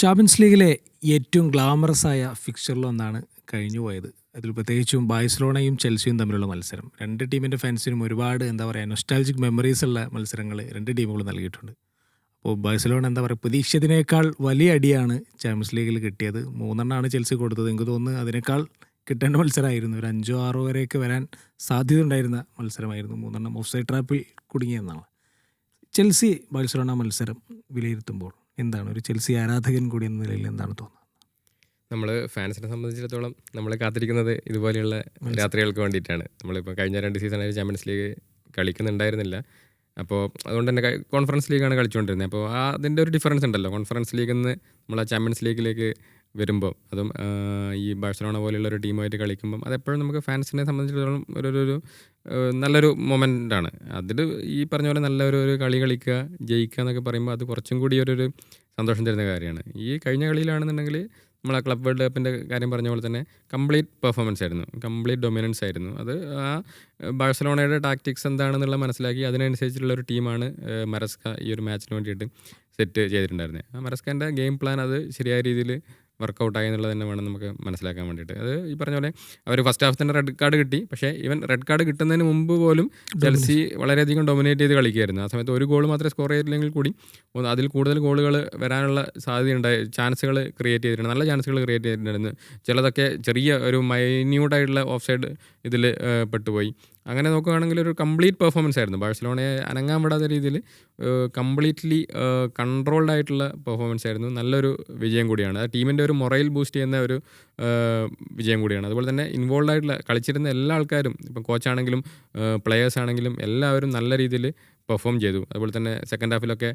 Champions ലീഗിലെ ഏറ്റവും glamorous ആയ ഫിക്ചറിലൊന്നാണ് കഴിഞ്ഞു പോയത്. അതിൽ പ്രത്യേകിച്ചും ബാഴ്സലോണയും ചെൽസിയും തമ്മിലുള്ള മത്സരം. രണ്ട് ടീമിന്റെ ഫാൻസിനും ഒരുപാട് എന്താ പറയുക നൊസ്റ്റാൾജിക് മെമ്മറീസ് ഉള്ള മത്സരങ്ങൾ രണ്ട് ടീമുകളും നൽകിയിട്ടുണ്ട്. അപ്പോൾ ബാഴ്സലോണ എന്താ പറയുക പ്രതീക്ഷിച്ചതിനേക്കാൾ വലിയ അടിയാണ് ചാമ്പ്യൻസ് ലീഗിൽ കിട്ടിയത്. മൂന്നെണ്ണമാണ് ചെൽസി കൊടുത്തത്. എനിക്ക് തോന്നുന്നു അതിനേക്കാൾ കിട്ടേണ്ട മത്സരമായിരുന്നു. ഒരു അഞ്ചോ ആറോ വരെയൊക്കെ വരാൻ സാധ്യത ഉണ്ടായിരുന്ന മത്സരമായിരുന്നു. മൂന്നെണ്ണം ഓഫ് സൈഡ് ട്രാപ്പിൽ കുടുങ്ങിയെന്നാണ്. ചെൽസി ബാഴ്സലോണ മത്സരം വിലയിരുത്തുമ്പോൾ എന്താണ്? ഒരു ചെൽസി ആരാധകൻ കൂടി എന്ന നിലയിൽ എന്താണ് തോന്നുന്നത്? നമ്മൾ ഫാൻസിനെ സംബന്ധിച്ചിടത്തോളം നമ്മൾ കാത്തിരിക്കുന്നത് ഇതുപോലെയുള്ള രാത്രികൾക്ക് വേണ്ടിയിട്ടാണ്. നമ്മളിപ്പോൾ കഴിഞ്ഞ രണ്ട് സീസണായി ചാമ്പ്യൻസ് ലീഗ് കളിക്കുന്നുണ്ടായിരുന്നില്ല. അപ്പോൾ അതുകൊണ്ട് തന്നെ കോൺഫറൻസ് ലീഗാണ് കളിച്ചുകൊണ്ടിരുന്നത്. അപ്പോൾ ആ അതിന്റെ ഒരു ഡിഫറൻസ് ഉണ്ടല്ലോ. കോൺഫറൻസ് ലീഗിൽ നിന്ന് നമ്മൾ ആ ചാമ്പ്യൻസ് ലീഗിലേക്ക് വരുമ്പോൾ അതും ഈ ബാഴ്സലോണ പോലെയുള്ള ഒരു ടീമായിട്ട് കളിക്കുമ്പം അതെപ്പോഴും നമുക്ക് ഫാൻസിനെ സംബന്ധിച്ചിടത്തോളം ഒരു ഒരു- നല്ലൊരു മൊമെന്റാണ് അതിൽ ഈ പറഞ്ഞ പോലെ നല്ലൊരു ഒരു കളി കളിക്കുക ജയിക്കുക എന്നൊക്കെ പറയുമ്പോൾ അത് കുറച്ചും കൂടി ഒരു സന്തോഷം തരുന്ന കാര്യമാണ്. ഈ കഴിഞ്ഞ കളിയിലാണെന്നുണ്ടെങ്കിൽ നമ്മൾ ആ ക്ലബ് വേൾഡ് കപ്പിന്റെ കാര്യം പറഞ്ഞ പോലെ തന്നെ കംപ്ലീറ്റ് പെർഫോമൻസ് ആയിരുന്നു. കംപ്ലീറ്റ് ഡൊമിനൻസ് ആയിരുന്നു. അത് ആ ബാഴ്സലോണയുടെ ടാക്ടിക്സ് എന്താണെന്നുള്ള മനസ്സിലാക്കി അതിനനുസരിച്ചുള്ള ഒരു ടീമാണ് മരസ്ക ഈ ഒരു മാച്ചിന് വേണ്ടിയിട്ട് സെറ്റ് ചെയ്തിട്ടുണ്ടായിരുന്നത് ആ മരസ്കന്റെ ഗെയിം പ്ലാൻ അത് ശരിയായ രീതിയിൽ വർക്കൗട്ട് ആയി എന്നുള്ളത് തന്നെ വേണം നമുക്ക് മനസ്സിലാക്കാൻ വേണ്ടിയിട്ട്. അത് ഈ പറഞ്ഞ പോലെ അവർ ഫസ്റ്റ് ഹാഫ് തന്നെ റെഡ് കാർഡ് കിട്ടി. പക്ഷേ ഇവൻ റെഡ് കാർഡ് കിട്ടുന്നതിന് മുമ്പ് പോലും ചെൽസി വളരെയധികം ഡൊമിനേറ്റ് ചെയ്ത് കളിക്കുകയായിരുന്നു. ആ സമയത്ത് ഒരു ഗോൾ മാത്രമേ സ്കോർ ചെയ്തില്ലെങ്കിൽ കൂടി അതിൽ കൂടുതൽ ഗോളുകൾ വരാനുള്ള സാധ്യതയുണ്ടായി ചാൻസുകൾ ക്രിയേറ്റ് ചെയ്തിട്ടുണ്ട്. നല്ല ചാൻസുകൾ ക്രിയേറ്റ് ചെയ്തിട്ടുണ്ടായിരുന്നു. ചിലതൊക്കെ ചെറിയ ഒരു മൈന്യൂട്ടായിട്ടുള്ള ഓഫ് സൈഡ് ഇതിൽ പെട്ടുപോയി. അങ്ങനെ നോക്കുകയാണെങ്കിൽ ഒരു കംപ്ലീറ്റ് പെർഫോമൻസ് ആയിരുന്നു. ബാഴ്സലോണയെ അനങ്ങാൻ വിടാത്ത രീതിയിൽ കംപ്ലീറ്റ്ലി കൺട്രോൾഡ് ആയിട്ടുള്ള പെർഫോമൻസ് ആയിരുന്നു. നല്ലൊരു വിജയം കൂടിയാണ്. ആ ടീമിന്റെ ഒരു മൊറൈൽ ബൂസ്റ്റ് ചെയ്യുന്ന ഒരു വിജയം കൂടിയാണ്. അതുപോലെ തന്നെ ഇൻവോൾവ് ആയിട്ടുള്ള കളിച്ചിരുന്ന എല്ലാ ആൾക്കാരും ഇപ്പം കോച്ചാണെങ്കിലും പ്ലെയേഴ്സ് ആണെങ്കിലും എല്ലാവരും നല്ല രീതിയിൽ പെർഫോം ചെയ്തു. അതുപോലെ തന്നെ സെക്കൻഡ് ഹാഫിലൊക്കെ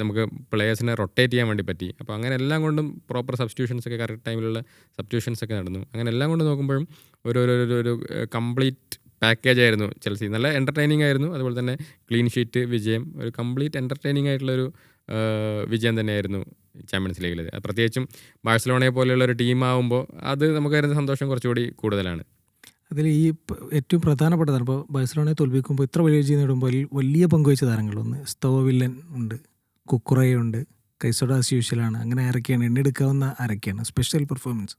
നമുക്ക് പ്ലെയേഴ്സിനെ റൊട്ടേറ്റ് ചെയ്യാൻ വേണ്ടി പറ്റി. അപ്പോൾ അങ്ങനെ എല്ലാം കൊണ്ടും പ്രോപ്പർ സബ്സ്റ്റിറ്റ്യൂഷൻസ് ഒക്കെ കറക്റ്റ് ടൈമിലുള്ള സബ്സ്റ്റിറ്റ്യൂഷൻസ് ഒക്കെ നടന്നു. അങ്ങനെ എല്ലാം കൊണ്ട് നോക്കുമ്പോഴും ഒരു ഒരു കംപ്ലീറ്റ് പാക്കേജ് ആയിരുന്നു ചെൽസി. നല്ല എന്റർടൈനിങ് ആയിരുന്നു. അതുപോലെ തന്നെ ക്ലീൻ ഷീറ്റ് വിജയം. ഒരു കംപ്ലീറ്റ് എന്റർടൈനിങ് ആയിട്ടുള്ളൊരു വിജയം തന്നെയായിരുന്നു ചാമ്പ്യൻസ് ലീഗിൽ പ്രത്യേകിച്ചും ബാഴ്സലോണയെ പോലെയുള്ള ഒരു ടീമാകുമ്പോൾ അത് നമുക്ക് വരുന്ന സന്തോഷം കുറച്ചുകൂടി കൂടുതലാണ്. അതിൽ ഈ ഏറ്റവും പ്രധാനപ്പെട്ടതാണ്. ഇപ്പോൾ ബാഴ്സലോണയെ തോൽപ്പിക്കുമ്പോൾ ഇത്ര വലിയ വിജയം നേടുമ്പോൾ വലിയ പങ്കുവച്ച താരങ്ങളൊന്ന് സ്തോവില്ലൻ ഉണ്ട് കുക്കുറയുണ്ട് കൈസോഡാസ് യൂഷ്യലാണ് അങ്ങനെ ആരൊക്കെയാണ് എണ്ണെടുക്കാവുന്ന ആരൊക്കെയാണ്? സ്പെഷ്യൽ പെർഫോമൻസ്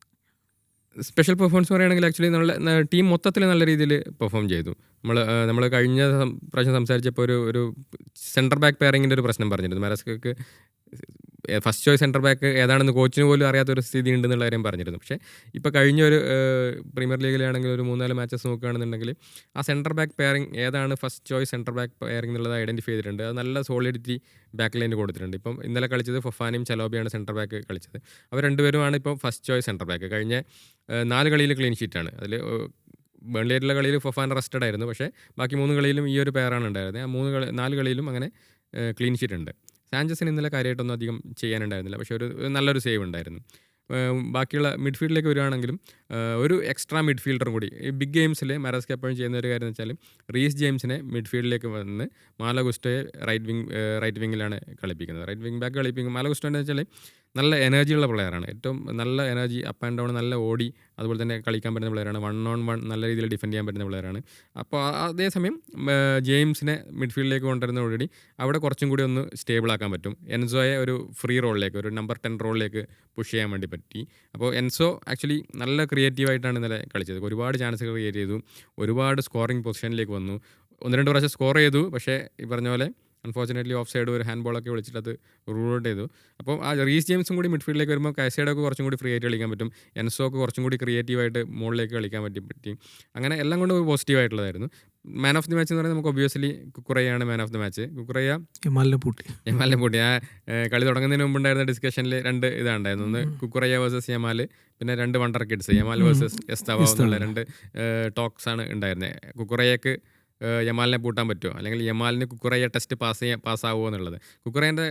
സ്പെഷ്യൽ പെർഫോമൻസ് പറയുകയാണെങ്കിൽ ആക്ച്വലി നമ്മളെ ടീം മൊത്തത്തിൽ നല്ല രീതിയിൽ പെർഫോം ചെയ്തു. നമ്മൾ നമ്മൾ കഴിഞ്ഞ പ്രാവശ്യം സംസാരിച്ചപ്പോൾ ഒരു ഒരു സെന്റർ ബാക്ക് പെയറിങ്ങിന്റെ ഒരു പ്രശ്നം പറഞ്ഞിരുന്നു. മരസ്കക്ക് ഫസ്റ്റ് ചോയ്സ് സെന്റർ ബാക്ക് ഏതാണെന്ന് കോച്ചിന് പോലും അറിയാത്ത ഒരു സ്ഥിതി ഉണ്ടെന്നുള്ള കാര്യം പറഞ്ഞിരുന്നു. പക്ഷേ ഇപ്പോൾ കഴിഞ്ഞ ഒരു പ്രീമിയർ ലീഗിലാണെങ്കിൽ ഒരു മൂന്നാൽ മാച്ചസ് നോക്കുകയാണെന്നുണ്ടെങ്കിൽ ആ സെന്റർ ബാക്ക് പെയറിംഗ് ഏതാണ് first choice centre back pairing എന്നുള്ളത് ഐഡന്റിഫൈ ചെയ്തിട്ടുണ്ട്. അത് നല്ല സോളിഡിറ്റി ബാക്ക് ലൈൻ കൊടുത്തിട്ടുണ്ട്. ഇപ്പം ഇന്നലെ കളിച്ചത് ഫൊഫാനയും ചലോബിയാണ് സെന്റർ ബാക്ക് കളിച്ചത്. അവർ രണ്ടുപേരുമാണ് ഇപ്പോൾ ഫസ്റ്റ് ചോയ്സ് സെന്റർ ബാക്ക്. കഴിഞ്ഞ നാല് കളിയിൽ ക്ലീൻ ഷീറ്റാണ് അതിൽ ബേൺലിയായിട്ടുള്ള കളിയിൽ ഫൊഫാൻ റെസ്റ്റഡ് ആയിരുന്നു. പക്ഷേ ബാക്കി മൂന്ന് കളിയിലും ഈ ഒരു പെയറാണ് ഉണ്ടായിരുന്നത്. ആ മൂന്ന് കളി നാല് കളിയിലും അങ്ങനെ ക്ലീൻ ഷീറ്റ് ഉണ്ട്. സാഞ്ചസിന് ഇന്നലെ കാര്യമായിട്ടൊന്നും അധികം ചെയ്യാനുണ്ടായിരുന്നില്ല. പക്ഷേ ഒരു നല്ലൊരു സേവ് ഉണ്ടായിരുന്നു. ബാക്കിയുള്ള മിഡ്ഫീൽഡിലേക്ക് വരികയാണെങ്കിലും ഒരു എക്സ്ട്രാ മിഡ്ഫീൽഡറും കൂടി. ഈ ബിഗ് ഗെയിംസിൽ മരസ്ക് എപ്പോഴും ചെയ്യുന്ന ഒരു കാര്യം എന്ന് വെച്ചാൽ റീസ് ജെയിംസിനെ മിഡ്ഫീൽഡിലേക്ക് വന്ന് മാലഗുസ്റ്റോയെ റൈറ്റ് വിങ് റൈറ്റ് വിങ്ങിലാണ് കളിപ്പിക്കുന്നത്. റൈറ്റ് വിങ് ബാക്ക് കളിപ്പിക്കും. മാലഗുസ്റ്റോ എന്ന് വെച്ചാൽ നല്ല എനർജിയുള്ള പ്ലെയറാണ് ഏറ്റവും നല്ല എനർജി അപ്പ് ആൻഡ് ഡൗൺ നല്ല ഓടി അതുപോലെ തന്നെ കളിക്കാൻ പറ്റുന്ന പ്ലെയറാണ് വൺ ഓൺ വൺ നല്ല രീതിയിൽ ഡിഫെൻഡ് ചെയ്യാൻ പറ്റുന്ന പ്ലെയറാണ് അപ്പോൾ അതേസമയം ജെയിംസിനെ മിഡ്ഫീൽഡിലേക്ക് കൊണ്ടുവരുന്ന ഓൾറെഡി അവിടെ കുറച്ചും കൂടി ഒന്ന് സ്റ്റേബിൾ ആക്കാൻ പറ്റും. എൻസോയെ ഒരു ഫ്രീ റോളിലേക്ക് ഒരു നമ്പർ ടെൻ റോളിലേക്ക് പുഷ് ചെയ്യാൻ വേണ്ടി പറ്റി. അപ്പോൾ എൻസോ ആക്ച്വലി നല്ല ക്രിയേറ്റീവായിട്ടാണ് ഇന്നലെ കളിച്ചത്. ഒരുപാട് ചാൻസുകൾ ക്രിയേറ്റ് ചെയ്തു. ഒരുപാട് സ്കോറിംഗ് പൊസിഷനിലേക്ക് വന്നു. ഒന്ന് രണ്ട് പ്രാവശ്യം സ്കോർ ചെയ്തു. പക്ഷേ ഈ പറഞ്ഞ പോലെ അൺഫോർച്ചുനേറ്റ്ലി ഓഫ് സൈഡ് ഒരു ഹാൻഡ് ബോളൊക്കെ വിളിച്ചിട്ട് അത് റൂൾ ഔട്ട് ചെയ്തു. അപ്പോൾ ആ റീസ് ജെയിംസും കൂടി മിഡ്ഫീൽഡിലേക്ക് വരുമ്പോൾ കൈസൈഡൊക്കെ കുറച്ചും കൂടി ഫ്രീ ആയിട്ട് കളിക്കാൻ പറ്റും. എൻസോക്ക് കുറച്ചും കൂടി ക്രിയേറ്റീവായിട്ട് മുകളിലേക്ക് കളിക്കാൻ പറ്റി പറ്റി. അങ്ങനെ എല്ലാം കൊണ്ട് പോസിറ്റീവ് ആയിട്ടുള്ളതായിരുന്നു. മാൻ ഓഫ് ദി മാച്ച് എന്ന് പറയുന്നത് നമുക്ക് obviously കുക്കുറയാണ് man of the match Cucurella ഹിമാലിനെ പൂട്ടി. ആ കളി തുടങ്ങുന്നതിന് മുമ്പ് ഉണ്ടായിരുന്ന ഡിസ്കഷനിൽ രണ്ട് ഇതാണ്ടായിരുന്നു. ഒന്ന് കുക്കുറയ വേഴ്സസ് യമാൽ പിന്നെ രണ്ട് wonder kids Yamal versus Estevao എന്നുള്ള രണ്ട് ടോക്സ് ആണ് ഉണ്ടായിരുന്നത് കുക്കുറയ്ക്ക് യമാലിനെ പൂട്ടാൻ പറ്റുമോ? അല്ലെങ്കിൽ യമാലിന് കുക്കുറയ ടെസ്റ്റ് പാസ് ചെയ്യാൻ പാസ്സാവുമോ എന്നുള്ളത്. കുക്കുറേന്റെ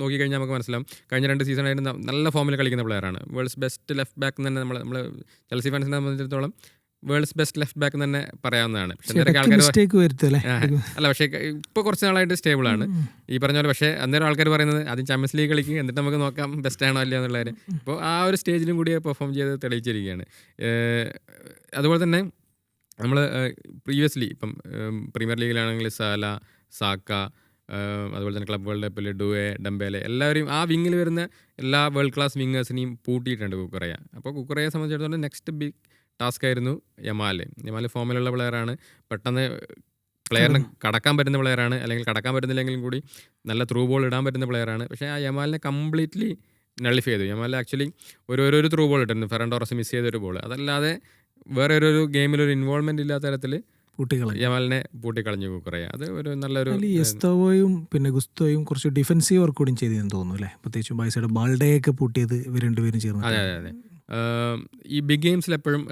നോക്കിക്കഴിഞ്ഞാൽ നമുക്ക് മനസ്സിലാവും. കഴിഞ്ഞ രണ്ട് സീസണായിട്ട് നല്ല ഫോമിൽ കളിക്കുന്ന പ്ലെയറാണ് വേൾഡ്സ് ബെസ്റ്റ് ലെഫ്റ്റ് ബാക്ക് തന്നെ നമ്മൾ നമ്മൾ ചെൽസി ഫാൻസിനെ സംബന്ധിച്ചിടത്തോളം വേൾഡ്സ് ബെസ്റ്റ് ലെഫ്റ്റ് ബാക്ക് തന്നെ പറയാവുന്നതാണ്. അല്ല? പക്ഷേ ഇപ്പൊ കുറച്ച് നാളായിട്ട് സ്റ്റേബിൾ ആണ്. ഈ പറഞ്ഞ പോലെ പക്ഷേ അന്നേരം ആൾക്കാർ പറയുന്നത് ആദ്യം ചാമ്പ്യൻസ് ലീഗ് കളിക്കും എന്നിട്ട് നമുക്ക് നോക്കാം ബെസ്റ്റ് ആണോ അല്ല എന്നുള്ള കാര്യം ഇപ്പോൾ ആ ഒരു സ്റ്റേജിലും കൂടി പെർഫോം ചെയ്ത് തെളിയിച്ചിരിക്കുകയാണ്. അതുപോലെ തന്നെ നമ്മൾ പ്രീവിയസ്ലി ഇപ്പം പ്രീമിയർ ലീഗിലാണെങ്കിൽ സാല സാക്ക അതുപോലെ തന്നെ ക്ലബ് വേൾഡ് കപ്പിൽ ഡുവെ ഡംബേലെ എല്ലാവരെയും ആ വിങ്ങിൽ വരുന്ന എല്ലാ വേൾഡ് ക്ലാസ് വിങ്ങേഴ്സിനെയും പൂട്ടിയിട്ടുണ്ട് കുക്കറയ. അപ്പോൾ കുക്കറയെ സംബന്ധിച്ചിടത്തോളം നെക്സ്റ്റ് ബിഗ് ടാസ്ക് ആയിരുന്നു യമാൽ യമാൽ ഫോമിലുള്ള പ്ലെയറാണ് പെട്ടെന്ന് പ്ലെയറിന് കടക്കാൻ പറ്റുന്ന പ്ലെയറാണ് അല്ലെങ്കിൽ കടക്കാൻ പറ്റുന്നില്ലെങ്കിലും കൂടി നല്ല ത്രൂ ബോൾ ഇടാൻ പറ്റുന്ന പ്ലെയറാണ് പക്ഷേ ആ യമാലിനെ കംപ്ലീറ്റ്ലി നളിഫ് ചെയ്തു. യമാൽ ആക്ച്വലി ഒരു ഒരു ഒരു ത്രൂ ബോൾ ഇട്ടിരുന്നു. ഫെറൻ ടോറസ് മിസ് ചെയ്തൊരു ബോൾ അതല്ലാതെ വേറെ ഒരു ഗെയിമിൽ ഒരു ഇൻവോൾവ്മെന്റ് ഇല്ലാത്ത തരത്തിൽ യമാലിനെ പൂട്ടിക്കളഞ്ഞു കുക്കറയ അത് ഒരു നല്ലൊരു അതിൽ എസ്തോവോയും പിന്നെ ഗുസ്തോയും കുറച്ച് ഡിഫൻസീവ് വർക്ക് കൂടി ചെയ്തെന്ന് തോന്നുന്നു അല്ലേ? പ്രത്യേകിച്ചും ബൈസയുടെ ബാൾഡേയൊക്കെ പൂട്ടിയത് ഇവർ രണ്ടുപേരും ചേർന്ന് അതെ അതെ അതെ. ഈ ബിഗ് ഗെയിംസിൽ എപ്പോഴും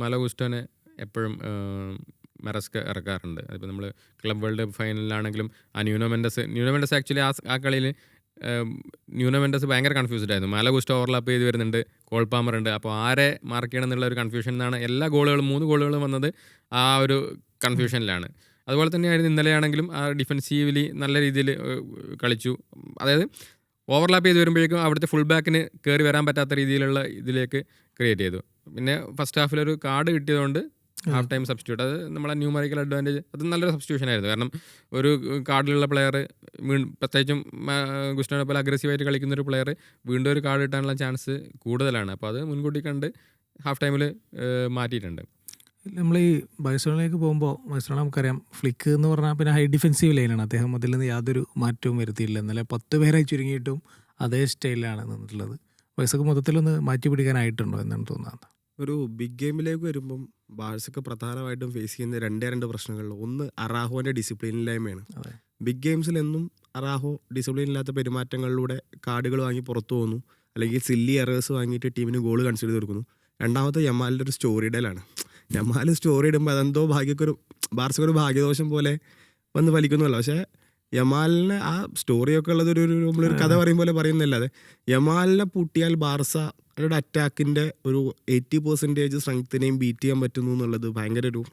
മലഗുസ്റ്റോനെ എപ്പോഴും മെറസ്ക് ഇറക്കാറുണ്ട്. അതിപ്പോൾ നമ്മൾ ക്ലബ് വേൾഡ് കപ്പ് ഫൈനലിലാണെങ്കിലും ആ ന്യൂനോമെൻഡസ് ന്യൂനോമെൻഡസ് ആക്ച്വലി ആ ആ കളിയിൽ ന്യൂനോമെൻഡസ് ഭയങ്കര കൺഫ്യൂസ്ഡ് ആയിരുന്നു. മലഗുസ്റ്റോ ഓവർലാപ്പ് ചെയ്ത് വരുന്നുണ്ട്. കോൾ പാമർ ഉണ്ട് അപ്പോൾ ആരെ മാർക്ക് ചെയ്യണം എന്നുള്ള ഒരു കൺഫ്യൂഷൻ എന്നാണ് എല്ലാ ഗോളുകളും മൂന്ന് ഗോളുകളും വന്നത് ആ ഒരു കൺഫ്യൂഷനിലാണ് അതുപോലെ തന്നെയായിരുന്നു ഇന്നലെയാണെങ്കിലും ആ ഡിഫെൻസീവ്ലി നല്ല രീതിയിൽ കളിച്ചു. അതായത് ഓവർലാപ്പ് ചെയ്ത് വരുമ്പോഴേക്കും അവിടുത്തെ ഫുൾ ബാക്കിന് കയറി വരാൻ പറ്റാത്ത രീതിയിലുള്ള ഇതിലേക്ക് ക്രിയേറ്റ് ചെയ്തു. പിന്നെ ഫസ്റ്റ് ഹാഫിലൊരു കാർഡ് കിട്ടിയതുകൊണ്ട് ഹാഫ് ടൈം സബ്സ്റ്റിറ്റ്യൂട്ട്. അത് നമ്മളെ ന്യൂമറിക്കൽ അഡ്വാന്റേജ്. അത് നല്ലൊരു സബ്സ്റ്റിറ്റ്യൂഷൻ ആയിരുന്നു. കാരണം ഒരു കാർഡിലുള്ള പ്ലെയർ പ്രത്യേകിച്ചും ഗുസ്റ്റാനെ പോലെ അഗ്രസീവായിട്ട് കളിക്കുന്ന ഒരു പ്ലെയർ വീണ്ടും ഒരു കാർഡ് കിട്ടാനുള്ള ചാൻസ് കൂടുതലാണ്. അപ്പോൾ അത് മുൻകൂട്ടി കണ്ട് ഹാഫ് ടൈമിൽ മാറ്റിയിട്ടുണ്ട്. നമ്മൾ ഈ ബൈസോണിലേക്ക് പോകുമ്പോൾ ബൈസോണ നമുക്കറിയാം ഫ്ലിക്ക് എന്ന് പറഞ്ഞാൽ പിന്നെ ഹൈ ഡിഫെൻസീവ് ലൈനാണ് അദ്ദേഹം അതിൽ നിന്ന് യാതൊരു മാറ്റവും വരുത്തിയില്ല. എന്നാലും പത്ത് പേരായി ചുരുങ്ങിയിട്ടും അതേ സ്റ്റൈലിലാണ് നിന്നിട്ടുള്ളത്. വയസ്സൊക്കെ മൊത്തത്തിലൊന്ന് മാറ്റി പിടിക്കാനായിട്ടുണ്ടോ എന്നാണ് തോന്നുന്നത്. ഒരു ബിഗ് ഗെയിമിലേക്ക് വരുമ്പം ബാഴ്സക്ക് പ്രധാനമായിട്ടും ഫേസ് ചെയ്യുന്ന രണ്ടേ രണ്ട് പ്രശ്നങ്ങളിൽ ഒന്ന് അറാഹോന്റെ ഡിസിപ്ലിനില്ലായ്മയാണ് ഇല്ലായ്മയാണ്. ബിഗ് ഗെയിംസിൽ എന്നും അറാഹോ ഡിസിപ്ലിൻ ഇല്ലാത്ത പെരുമാറ്റങ്ങളിലൂടെ കാർഡുകൾ വാങ്ങി പുറത്തു പോകുന്നു. അല്ലെങ്കിൽ സില്ലി എറേഴ്സ് വാങ്ങിയിട്ട് ടീമിന് ഗോൾ കൺസിഡർ ചെയ്ത് കൊടുക്കുന്നു. രണ്ടാമത്തെ യമാലിന്റെ ഒരു സ്റ്റോറി ഇടലാണ് യമാൽ സ്റ്റോറി ഇടുമ്പോൾ അതെന്തോ ഭാഗ്യക്കൊരു ബാർസക്കൊരു ഭാഗ്യദോഷം പോലെ വന്ന് വലിക്കുന്നുമല്ലോ പക്ഷേ യമാലിനെ ആ സ്റ്റോറിയൊക്കെ ഉള്ളത് ഒരു നമ്മളൊരു കഥ പറയും പോലെ പറയുന്നില്ലാതെ യമാലിനെ പൂട്ടിയാൽ ബാർസ അവരുടെ അറ്റാക്കിന്റെ ഒരു എയ്റ്റി പെർസെന്റേജ് സ്ട്രെങ്ത്തിനെയും ബീറ്റ് ചെയ്യാൻ പറ്റുന്നു എന്നുള്ളത് ഭയങ്കര ഒരു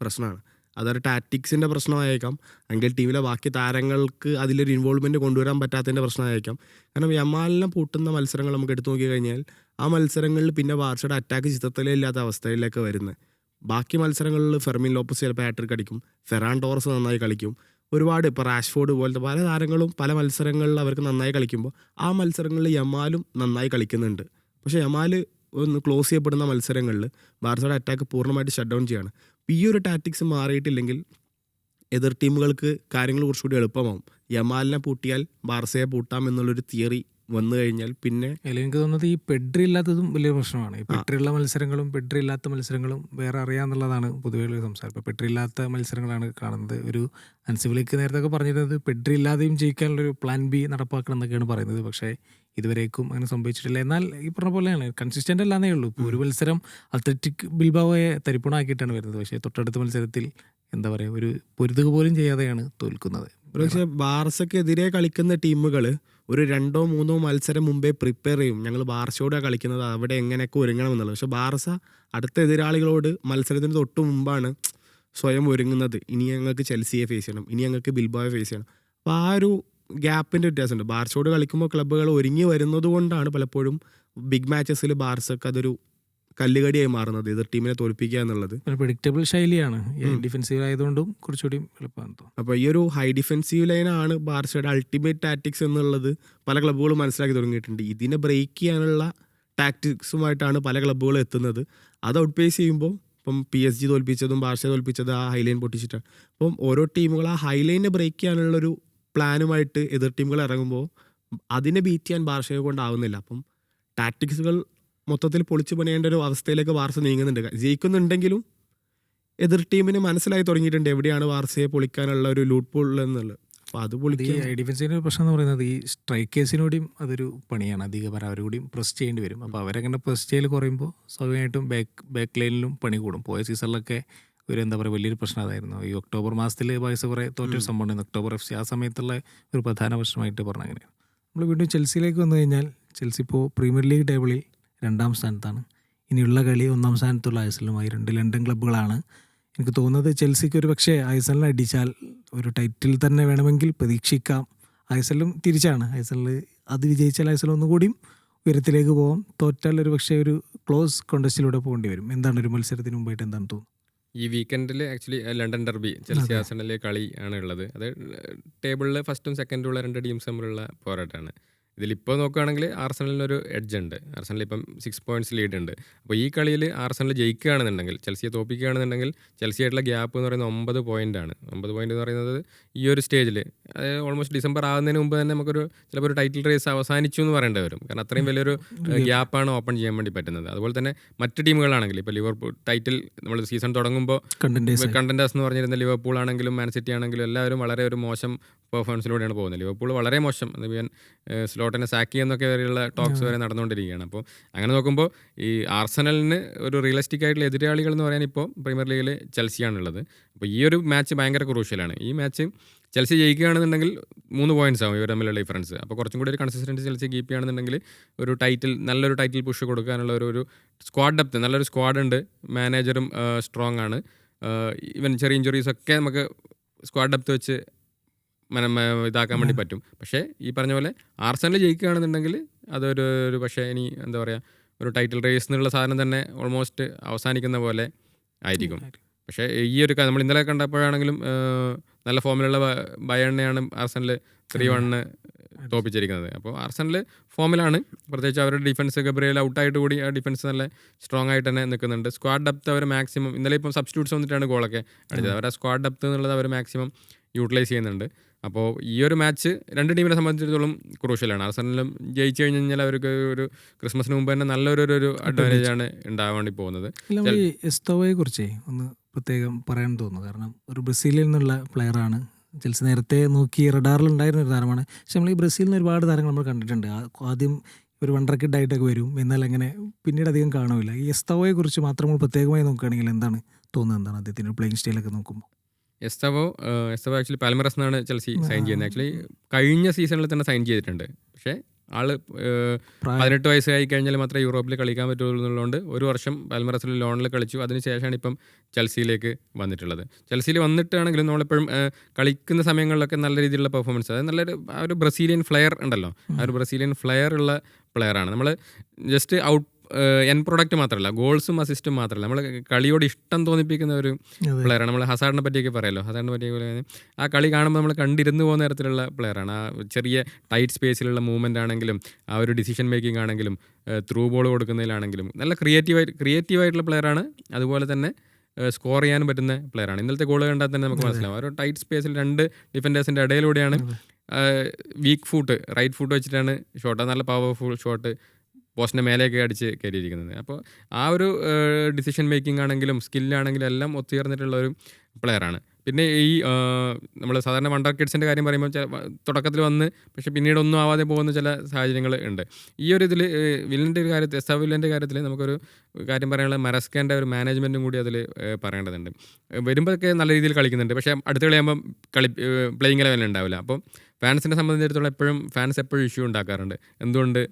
പ്രശ്നമാണ്. അതൊരു ടാറ്റിക്സിന്റെ പ്രശ്നമായേക്കാം. അല്ലെങ്കിൽ ടീമിലെ ബാക്കി താരങ്ങൾക്ക് അതിലൊരു ഇൻവോൾവ്മെന്റ് കൊണ്ടുവരാൻ പറ്റാത്തതിന്റെ പ്രശ്നമായേക്കാം. കാരണം യമാലിനെ പൂട്ടുന്ന മത്സരങ്ങൾ നമുക്ക് എടുത്തു നോക്കി കഴിഞ്ഞാൽ ആ മത്സരങ്ങളിൽ പിന്നെ ബാർസയുടെ അറ്റാക്ക് ചിത്രത്തിലേ ഇല്ലാത്ത അവസ്ഥയിലേക്ക് വരുന്നത്. ബാക്കി മത്സരങ്ങളിൽ ഫെർമിൻ ലോപ്പസ് ചിലപ്പോൾ ഹാട്രിക് അടിക്കും. ഫെറാൻ ടോറസ് നന്നായി കളിക്കും. ഒരുപാട് ഇപ്പോൾ റാഷ്ഫോർഡ് പോലത്തെ പല താരങ്ങളും പല മത്സരങ്ങളിൽ അവർക്ക് നന്നായി കളിക്കുമ്പോൾ ആ മത്സരങ്ങളിൽ യമാലും നന്നായി കളിക്കുന്നുണ്ട്. പക്ഷേ യമാൽ ഒന്ന് ക്ലോസ് ചെയ്യപ്പെടുന്ന മത്സരങ്ങളിൽ ബാർസയുടെ അറ്റാക്ക് പൂർണമായിട്ട് ഷട്ട് ഡൗൺ ചെയ്യാണ്. ഈ ഒരു ടാറ്റിക്സ് മാറിയിട്ടില്ലെങ്കിൽ എതിർ ടീമുകൾക്ക് കാര്യങ്ങൾ കുറച്ചുകൂടി എളുപ്പമാവും. യമാലിനെ പൂട്ടിയാൽ ബാർസയെ പൂട്ടാം എന്നുള്ളൊരു തിയറി വന്നു കഴിഞ്ഞാൽ പിന്നെ എനിക്ക് തോന്നുന്നത് ഈ പെഡ്രി ഇല്ലാത്തതും വലിയ പ്രശ്നമാണ്. ഈ പെട്രിയുള്ള മത്സരങ്ങളും പെട്രി ഇല്ലാത്ത മത്സരങ്ങളും വേറെ അറിയാന്നുള്ളതാണ് പൊതുവേ ഉള്ള സംസാരം. ഇപ്പോൾ പെട്രി ഇല്ലാത്ത മത്സരങ്ങളാണ് കാണുന്നത്. ഒരു അൻസിബിലേക്ക് നേരത്തെ ഒക്കെ പറഞ്ഞിരുന്നത് പെഡ്രി ഇല്ലാതെയും ജയിക്കാനുള്ളൊരു പ്ലാൻ ബി നടപ്പാക്കണം എന്നൊക്കെയാണ് പറയുന്നത്. പക്ഷേ ഇതുവരേക്കും അങ്ങനെ സംഭവിച്ചിട്ടില്ല. എന്നാൽ ഈ പറഞ്ഞ പോലെയാണ് കൺസിസ്റ്റന്റ് അല്ലാന്നേ ഉള്ളൂ. ഇപ്പോൾ ഒരു മത്സരം അത്ലറ്റിക് ബിൽബാവയെ തരിപ്പണമാക്കിയിട്ടാണ് വരുന്നത്. പക്ഷേ തൊട്ടടുത്ത മത്സരത്തിൽ എന്താ പറയുക ഒരു പൊരുതുക പോലും ചെയ്യാതെയാണ് തോൽക്കുന്നത്. പക്ഷേ ബാർസക്കെതിരെ കളിക്കുന്ന ടീമുകൾ ഒരു രണ്ടോ മൂന്നോ മത്സരം മുമ്പേ പ്രിപ്പയർ ചെയ്യും. ഞങ്ങൾ ബാർസയോടെ കളിക്കുന്നത്. അവിടെ എങ്ങനെയൊക്കെ ഒരുങ്ങണം എന്നുള്ളത് പക്ഷെ ബാർസ അടുത്ത എതിരാളികളോട് മത്സരത്തിന് തൊട്ട് മുമ്പാണ് സ്വയം ഒരുങ്ങുന്നത്. ഇനി ഞങ്ങൾക്ക് ചെൽസിയെ ഫേസ് ചെയ്യണം. ഇനി ഞങ്ങൾക്ക് ബിൽബോയെ ഫേസ് ചെയ്യണം. അപ്പോൾ ആ ഒരു ഗ്യാപ്പിന്റെ വ്യത്യാസമുണ്ട്. ബാർസയോട് കളിക്കുമ്പോൾ ക്ലബ്ബുകൾ ഒരുങ്ങി വരുന്നത് കൊണ്ടാണ് പലപ്പോഴും ബിഗ് മാച്ചസിൽ ബാർസക്ക് അതൊരു കല്ലുകടിയായി മാറുന്നത് എതിർ ടീമിനെ തോൽപ്പിക്കുക എന്നുള്ളത്. ഒരു പ്രിഡിക്റ്റബിൾ ശൈലിയാണ്. ഡിഫൻസീവ് ആയതുകൊണ്ടും കുറച്ചുകൂടി എളുപ്പമാണ് അപ്പോൾ ഈ ഒരു ഹൈ ഡിഫെൻസീവ് ലൈനാണ് ബാർസയുടെ അൾട്ടിമേറ്റ് ടാറ്റിക്സ് എന്നുള്ളത് പല ക്ലബ്ബുകളും മനസ്സിലാക്കി തുടങ്ങിയിട്ടുണ്ട്. ഇതിനെ ബ്രേക്ക് ചെയ്യാനുള്ള ടാക്ടിക്സുമായിട്ടാണ് പല ക്ലബ്ബുകളും എത്തുന്നത്. അത് ഔട്ട് പേസ് ചെയ്യുമ്പോൾ ഇപ്പം പി എസ് ജി തോൽപ്പിച്ചതും ബാർസ തോൽപ്പിച്ചത് ആ ഹൈലൈൻ പൊട്ടിച്ചിട്ടാണ്. അപ്പം ഓരോ ടീമുകൾ ആ ഹൈലൈനെ ബ്രേക്ക് ചെയ്യാനുള്ളൊരു പ്ലാനുമായിട്ട് എതിർ ടീമുകൾ ഇറങ്ങുമ്പോൾ അതിനെ ബീറ്റ് ചെയ്യാൻ ബാർഷയെ കൊണ്ടാവുന്നില്ല. അപ്പം ടാക്ടിക്സുകൾ മൊത്തത്തിൽ പൊളിച്ചു പണിയേണ്ട ഒരു അവസ്ഥയിലേക്ക് വാർസ നീങ്ങുന്നുണ്ട്. ജയിക്കുന്നുണ്ടെങ്കിലും എതിർ ടീമിന് മനസ്സിലായി തുടങ്ങിയിട്ടുണ്ട് എവിടെയാണ് വാർസയെ പൊളിക്കാനുള്ള ഒരു ലൂട്ട് പൂൾ എന്നുള്ളത്. അപ്പോൾ അത് പൊളിക്കുക ഡിഫൻസിന്റെ പ്രശ്നം എന്ന് പറയുന്നത് ഈ സ്ട്രൈക്കേഴ്സിനോടും അതൊരു പണിയാണ്. അധികം അവരോടും പ്രസ് ചെയ്യേണ്ടി വരും. അപ്പോൾ അവരങ്ങനെ പ്രസ് ചെയ്യൽ കുറയുമ്പോൾ സ്വാഭാവികമായിട്ടും ബാക്ക് ബാക്ക് ലൈനിലും പണി കൂടും. പോയ സീസണിലൊക്കെ ഒരു എന്താ പറയുക വലിയൊരു പ്രശ്നം അതായിരുന്നു. ഈ ഒക്ടോബർ മാസത്തിൽ വയസ്സ് കുറേ തോറ്റൊരു സംഭവം ഉണ്ടായിരുന്നു ഒക്ടോബർ എഫ് സി ആ സമയത്തുള്ള ഒരു പ്രധാന പ്രശ്നമായിട്ട് പറഞ്ഞ അങ്ങനെയാണ്. നമ്മൾ വീണ്ടും ചെൽസിയിലേക്ക് വന്നു കഴിഞ്ഞാൽ ചെൽസി ഇപ്പോൾ പ്രീമിയർ ലീഗ് ടേബിളിൽ രണ്ടാം സ്ഥാനത്താണ്. ഇനിയുള്ള കളി ഒന്നാം സ്ഥാനത്തുള്ള ഐസലുമായി രണ്ട് ലണ്ടൻ ക്ലബ്ബുകളാണ്. എനിക്ക് തോന്നുന്നത് ചെൽസിക്ക് ഒരു പക്ഷേ ഐസലിനെ അടിച്ചാൽ ഒരു ടൈറ്റിൽ തന്നെ വേണമെങ്കിൽ പ്രതീക്ഷിക്കാം. ഐസലും തിരിച്ചാണ്. ഐസലിൽ അത് വിജയിച്ചാൽ ഐസൽ ഒന്നുകൂടിയും ഉയരത്തിലേക്ക് പോകാം തോറ്റാൽ ഒരു പക്ഷേ ഒരു ക്ലോസ് കോണ്ടസ്റ്റിലൂടെ പോകേണ്ടി വരും. എന്താണ് ഒരു മത്സരത്തിന് മുമ്പായിട്ട് എന്താണ് തോന്നുന്നത് ഈ വീക്കെൻഡിൽ ആക്ച്വലി ലണ്ടൻ ഡെർബി ചെൽസി ആസണിലെ കളി ആണ് ഉള്ളത്. അത് ടേബിളിൽ ഫസ്റ്റും സെക്കൻഡും ഉള്ള രണ്ട് ടീംസ് തമ്മിലുള്ള പോരാട്ടമാണ്. ഇതിലിപ്പോൾ നോക്കുകയാണെങ്കിൽ ആർസണലിനൊരു എഡ്ജ് ഉണ്ട് ആർസണൽ ഇപ്പം സിക്സ് പോയിന്റ്സ് ലീഡ് ഉണ്ട്. അപ്പോൾ ഈ കളിയിൽ ആർസണൽ ജയിക്കുകയാണെന്നുണ്ടെങ്കിൽ ചെൽസിയെ തോപ്പിക്കുകയാണെന്നുണ്ടെങ്കിൽ ചെൽസിയായിട്ടുള്ള ഗ്യാപ്പ് എന്ന് പറയുന്നത് ഒമ്പത് പോയിന്റ് ആണ്. ഒമ്പത് പോയിന്റ് എന്ന് പറയുന്നത് ഈ ഒരു സ്റ്റേജിൽ ഓൾമോസ്റ്റ് ഡിസംബർ ആകുന്നതിന് മുമ്പ് തന്നെ നമുക്കൊരു ചിലപ്പോൾ ഒരു ടൈറ്റിൽ റേസ് അവസാനിച്ചു എന്ന് പറയേണ്ടി വരും. കാരണം അത്രയും വലിയൊരു ഗ്യാപ്പാണ് ഓപ്പൺ ചെയ്യാൻ വേണ്ടി പറ്റുന്നത്. അതുപോലെ തന്നെ മറ്റ് ടീമുകളാണെങ്കിൽ ഇപ്പോൾ ലിവർപൂൾ ടൈറ്റിൽ നമ്മൾ സീസൺ തുടങ്ങുമ്പോൾ കണ്ടന്റേഴ്സ് എന്ന് പറഞ്ഞിരുന്ന ലിവർപൂൾ ആണെങ്കിലും മാൻസിറ്റി ആണെങ്കിലും എല്ലാവരും വളരെ ഒരു മോശം പെർഫോമൻസിലൂടെയാണ് പോകുന്നത്. ലിവർപൂൾ വളരെ മോശം. ഞാൻ സ്ലോട്ടിനെ സാക്ക് ചെയ്യുന്നൊക്കെ വരെയുള്ള ടോക്സ് വരെ നടന്നുകൊണ്ടിരിക്കുകയാണ്. അപ്പോൾ അങ്ങനെ നോക്കുമ്പോൾ ഈ ആർസണലിന് ഒരു റിയലിസ്റ്റിക് ആയിട്ടുള്ള എതിരാളികൾ എന്ന് പറയാൻ ഇപ്പോൾ പ്രീമിയർ ലീഗിൽ ചെൽസിയാണുള്ളത്. അപ്പോൾ ഈ ഒരു മാച്ച് ഭയങ്കര ക്രൂഷ്യലാണ് ഈ മാച്ച് ചെൽസി ജയിക്കുകയാണെന്നുണ്ടെങ്കിൽ മൂന്ന് പോയിന്റ്സ് ആവും ഇവർ തമ്മിലുള്ള ഡിഫറൻസ് അപ്പോൾ കുറച്ചും കൂടി ഒരു കൺസിസ്റ്റൻസി ചെൽസി കീപ്പ് ചെയ്യുകയാണെന്നുണ്ടെങ്കിൽ ഒരു ടൈറ്റിൽ നല്ലൊരു ടൈറ്റിൽ പുഷ് കൊടുക്കാനുള്ള ഒരു ഒരു സ്ക്വാഡ് ഡെപ്ത് നല്ലൊരു സ്ക്വാഡ് ഉണ്ട്. മാനേജറും സ്ട്രോങ് ആണ്. ഈവൻ ചെറിയ ഇഞ്ചുറീസ് ഒക്കെ നമുക്ക് സ്ക്വാഡ് ഡെപ്ത് വെച്ച് ഇതാക്കാൻ വേണ്ടി പറ്റും. പക്ഷേ ഈ പറഞ്ഞ പോലെ ആർസനൽ ജയിക്കുകയാണെന്നുണ്ടെങ്കിൽ അതൊരു ഒരു പക്ഷേ ഇനി എന്താ പറയുക ഒരു ടൈറ്റിൽ റേസ് എന്നുള്ള സാധനം തന്നെ ഓൾമോസ്റ്റ് അവസാനിക്കുന്ന പോലെ ആയിരിക്കും. പക്ഷേ ഈ ഒരു നമ്മൾ ഇന്നലെ കണ്ടപ്പോഴാണെങ്കിലും നല്ല ഫോമിലുള്ള ബയണ്ണയാണ് ആർസനൽ ത്രീ വണ്ണ് തോപ്പിച്ചിരിക്കുന്നത്. അപ്പോൾ ആർസനൽ ഫോമിലാണ്. പ്രത്യേകിച്ച് അവരുടെ ഡിഫൻസ് ഗബ്രിയൽ ഔട്ടായിട്ട് കൂടി ആ ഡിഫൻസ് നല്ല സ്ട്രോങ് ആയിട്ട് തന്നെ നിൽക്കുന്നുണ്ട്. സ്ക്വാഡ് ഡെപ്ത് അവർ മാക്സിമം ഇന്നലെ ഇപ്പം സബ്സ്റ്റിറ്റ്യൂട്ട്സ് വന്നിട്ടാണ് ഗോളൊക്കെ അടിച്ചത്. അവരുടെ സ്ക്വാഡ് ഡെപ്ത് എന്നുള്ളത് അവർ മാക്സിമം യൂട്ടിലൈസ് ചെയ്യുന്നുണ്ട്. അപ്പോൾ ഈ ഒരു മാച്ച് രണ്ട് ടീമിനെ സംബന്ധിച്ചിടത്തോളം ക്രൂഷ്യലാണ്. ആർസനലും ജയിച്ചു കഴിഞ്ഞ് കഴിഞ്ഞാൽ അവർക്ക് ഒരു ക്രിസ്മസിന് മുമ്പ് തന്നെ നല്ലൊരു ഒരു- അഡ്വാന്റേജ്. ആണ് ഉണ്ടാവാൻ പോകുന്നത്. എസ്തോവയെ കുറിച്ച് ഒന്ന് പ്രത്യേകം പറയാൻ തോന്നുന്നു. കാരണം ഒരു ബ്രസീലിൽ നിന്നുള്ള പ്ലെയറാണ് ചെൽസി നേരത്തെ നോക്കി റഡാറിൽ ഉണ്ടായിരുന്ന ഒരു താരമാണ്. പക്ഷെ നമ്മൾ ഈ ബ്രസീലിൽ നിന്ന് ഒരുപാട് താരങ്ങൾ നമ്മൾ കണ്ടിട്ടുണ്ട്. ആദ്യം ഒരു വണ്ടർ കിഡായിട്ടൊക്കെ വരും. എന്നാൽ അങ്ങനെ പിന്നീട് അധികം കാണുമില്ല ഈ എസ്തോവയെ കുറിച്ച് മാത്രം നമ്മൾ പ്രത്യേകമായി നോക്കുകയാണെങ്കിൽ എന്താണ് തോന്നുന്നത്? എന്താണ് അദ്ദേഹത്തിന്റെ പ്ലേയിങ് സ്റ്റൈലൊക്കെ നോക്കുമ്പോൾ? എസ്തവോ എസ്തവോ ആക്ച്വലി പാൽമറസ് എന്നാണ് ചെൽസി സൈൻ ചെയ്യുന്നത്. ആക്ച്വലി കഴിഞ്ഞ സീസണിൽ തന്നെ സൈൻ ചെയ്തിട്ടുണ്ട്. പക്ഷേ ആൾ പതിനെട്ട് വയസ്സായി കഴിഞ്ഞാൽ മാത്രമേ യൂറോപ്പിൽ കളിക്കാൻ പറ്റുള്ളൂ എന്നുള്ളതുകൊണ്ട് ഒരു വർഷം പാൽമറസിൽ ലോണിൽ കളിച്ചു. അതിനുശേഷമാണ് ഇപ്പം ചെൽസിയിലേക്ക് വന്നിട്ടുള്ളത്. ചെൽസിയിൽ വന്നിട്ടാണെങ്കിലും നമ്മളെപ്പോഴും കളിക്കുന്ന സമയങ്ങളിലൊക്കെ നല്ല രീതിയിലുള്ള പെർഫോമൻസ് അതായത് നല്ലൊരു ആ ഒരു ബ്രസീലിയൻ ഫ്ലെയർ ഉണ്ടല്ലോ. ആ ഒരു ബ്രസീലിയൻ ഫ്ലെയർ ഉള്ള പ്ലെയറാണ് നമ്മൾ ജസ്റ്റ് ഔട്ട് എൻ പ്രൊഡക്റ്റ് മാത്രമല്ല ഗോൾസും അസിസ്റ്റും മാത്രമല്ല നമ്മൾ കളിയോട് ഇഷ്ടം തോന്നിപ്പിക്കുന്ന ഒരു. പ്ലെയറാണ് നമ്മൾ ഹസാഡിനെ പറ്റിയൊക്കെ പറയല്ലോ. ഹസാഡിനെ പറ്റിയൊക്കെ പോലെ ആ കളി കാണുമ്പോൾ നമ്മൾ കണ്ടിരുന്ന് പോകുന്ന തരത്തിലുള്ള പ്ലെയറാണ് ആ ചെറിയ ടൈറ്റ് സ്പേസിലുള്ള മൂവ്മെന്റ് ആണെങ്കിലും ആ ഒരു ഡിസിഷൻ മേക്കിംഗ് ആണെങ്കിലും ത്രൂ ബോൾ കൊടുക്കുന്നതിലാണെങ്കിലും നല്ല ക്രിയേറ്റീവായിട്ട് ക്രിയേറ്റീവായിട്ടുള്ള പ്ലെയറാണ് അതുപോലെ തന്നെ സ്കോർ ചെയ്യാനും പറ്റുന്ന പ്ലെയറാണ് ഇന്നലത്തെ ഗോൾ കണ്ടാൽ തന്നെ നമുക്ക് മനസ്സിലാവും. ഒരു ടൈറ്റ് സ്പേസിൽ രണ്ട് ഡിഫൻഡേഴ്സിന്റെ ഇടയിലൂടെയാണ് വീക്ക് ഫൂട്ട് റൈറ്റ് ഫൂട്ട് വെച്ചിട്ടാണ് ഷോട്ട് നല്ല പവർഫുൾ ഷോട്ട് പോസ്റ്റിന്റെ മേലെയൊക്കെ അടിച്ച് കയറിയിരിക്കുന്നത്. അപ്പോൾ ആ ഒരു ഡിസിഷൻ മേക്കിംഗ് ആണെങ്കിലും സ്കില്ലാണെങ്കിലും എല്ലാം ഒത്തുചേർന്നിട്ടുള്ള ഒരു പ്ലെയറാണ് പിന്നെ ഈ നമ്മൾ സാധാരണ വണ്ടർ കിഡ്സിന്റെ കാര്യം പറയുമ്പോൾ ചില തുടക്കത്തിൽ വന്ന് പക്ഷേ പിന്നീട് ഒന്നും ആവാതെ പോകുന്ന ചില സാഹചര്യങ്ങൾ ഉണ്ട്. ഈ ഒരു ഇതിൽ വില്ലന്റെ ഒരു കാര്യത്തിൽ എസ് വില്ലന്റെ കാര്യത്തിൽ നമുക്കൊരു കാര്യം പറയാനുള്ള മരസ്കേന്റെ ഒരു മാനേജ്മെന്റും കൂടി അതിൽ പറയേണ്ടതുണ്ട്. വരുമ്പോഴൊക്കെ നല്ല രീതിയിൽ കളിക്കുന്നുണ്ട്. പക്ഷേ അടുത്ത കളിയാകുമ്പോൾ കളി പ്ലേയിങ് ലെവലിൽ ഉണ്ടാവില്ല. അപ്പോൾ ഫാൻസിനെ സംബന്ധിച്ചിടത്തോളം എപ്പോഴും ഫാൻസ് എപ്പോഴും ഇഷ്യൂ ഉണ്ടാക്കാറുണ്ട്. എന്തുകൊണ്ട്?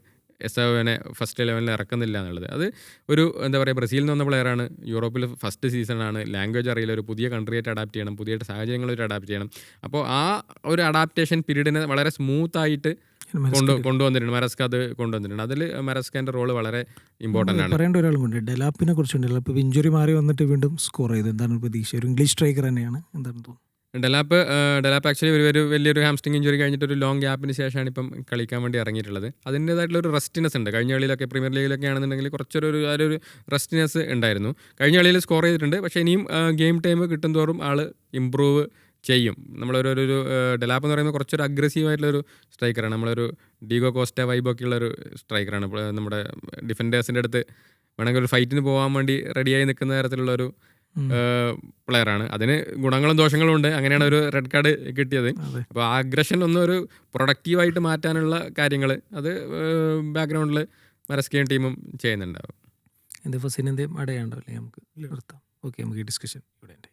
എസ് ഫസ്റ്റ് ലെവലിൽ ഇറക്കുന്നില്ല എന്നുള്ളത്. അത് ഒരു എന്താ പറയുക ബ്രസീലിൽ നിന്ന് വന്ന പ്ലെയറാണ് യൂറോപ്പിൽ ഫസ്റ്റ് സീസണാണ് ലാംഗ്വേജ് അറിയില്ല. ഒരു പുതിയ കൺട്രിയായിട്ട് അഡാപ്റ്റ് ചെയ്യണം. പുതിയ സാഹചര്യങ്ങളായിട്ട് അഡാപ്റ്റ് ചെയ്യണം. അപ്പോൾ ആ ഒരു അഡാപ്റ്റേഷൻ പീരീഡിനെ വളരെ സ്മൂത്ത് ആയിട്ട് കൊണ്ട് കൊണ്ടുവന്നിട്ടുണ്ട്. മരസ്ക അത് കൊണ്ടുവന്നിട്ടുണ്ട്. അതിൽ മരസ്കന്റെ റോൾ വളരെ ഇമ്പോർട്ടന്റ് ആണ്. പറയേണ്ട ഒരാളും കൊണ്ട് ഡെലാപ്പിനെ കുറിച്ചുണ്ട്. ഡെലാപ്പ് ഇഞ്ചുറി മാറി വന്നിട്ട് വീണ്ടും സ്കോർ ചെയ്തു. എന്താണ് പ്രതീക്ഷ? ഒരു ഇംഗ്ലീഷ് സ്ട്രൈക്കർ തന്നെയാണ്. എന്താണ് തോന്നുന്നത്? ഡെലാപ്പ് ഡെലാപ്പ് ആക്ച്വലി ഒരു ഒരു വലിയൊരു ഹാംസ്റ്റിംഗ് ഇഞ്ചുറി കഴിഞ്ഞിട്ട് ഒരു ലോങ് ഗ്യാപ്പിന് ശേഷമാണ് ഇപ്പം കളിക്കാൻ വേണ്ടി ഇറങ്ങിയിട്ടുള്ളത്. അതിന്റേതായിട്ടുള്ള ഒരു റെസ്റ്റിനെസ് ഉണ്ട്. കഴിഞ്ഞ കളിയിലൊക്കെ പ്രീമിയർ ലീഗിലൊക്കെ ആണെന്നുണ്ടെങ്കിൽ കുറച്ചൊരു ഒരു റെസ്റ്റിനെസ് ഉണ്ടായിരുന്നു. കഴിഞ്ഞ കളിയിൽ സ്കോർ ചെയ്തിട്ടുണ്ട്. പക്ഷേ ഇനിയും ഗെയിം ടൈം കിട്ടും തോറും ആൾ ഇമ്പ്രൂവ് ചെയ്യും. നമ്മളൊരു ഒരു ഡെലാപ്പ് എന്ന് പറയുന്നത് കുറച്ചൊരു അഗ്രസീവ് ആയിട്ടുള്ള ഒരു സ്ട്രൈക്കറാണ് നമ്മളൊരു ഡീഗോ കോസ്റ്റ വൈബൊക്കെ ഉള്ള ഒരു സ്ട്രൈക്കറാണ് നമ്മുടെ ഡിഫൻഡേഴ്സിന്റെ അടുത്ത് വേണമെങ്കിൽ ഒരു ഫൈറ്റിന് പോകാൻ വേണ്ടി റെഡിയായി നിൽക്കുന്ന തരത്തിലുള്ള ഒരു പ്ലെയറാണ്. അതിന് ഗുണങ്ങളും ദോഷങ്ങളും ഉണ്ട്. അങ്ങനെയാണ് ഒരു റെഡ് കാർഡ് കിട്ടിയത്. അപ്പൊ അപ്പോൾ ആ അഗ്രഷൻ ഒന്ന് ഒരു പ്രൊഡക്റ്റീവായിട്ട് മാറ്റാനുള്ള കാര്യങ്ങൾ അത് ബാക്ക്ഗ്രൗണ്ടിൽ മരസ്കിയൻ ടീമും ചെയ്യുന്നുണ്ടാവും. എന്ത് ഫസിനെന്തേയും അടയാണ്ടോ അല്ലേ നമുക്ക് നിർത്താം. ഓക്കെ നമുക്ക് ഈ ഡിസ്കഷൻ ഇവിടെ ഉണ്ട്